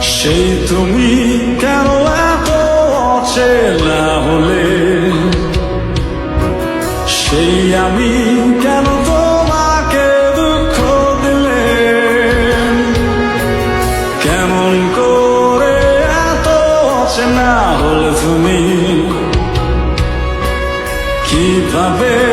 সেই তুমি কেন এত অচেনা হলে? সেই আমি কেন তোমাকে দুঃখ দিলে? কেমন করে এত অচেনা হলে তুমি? কীভাবে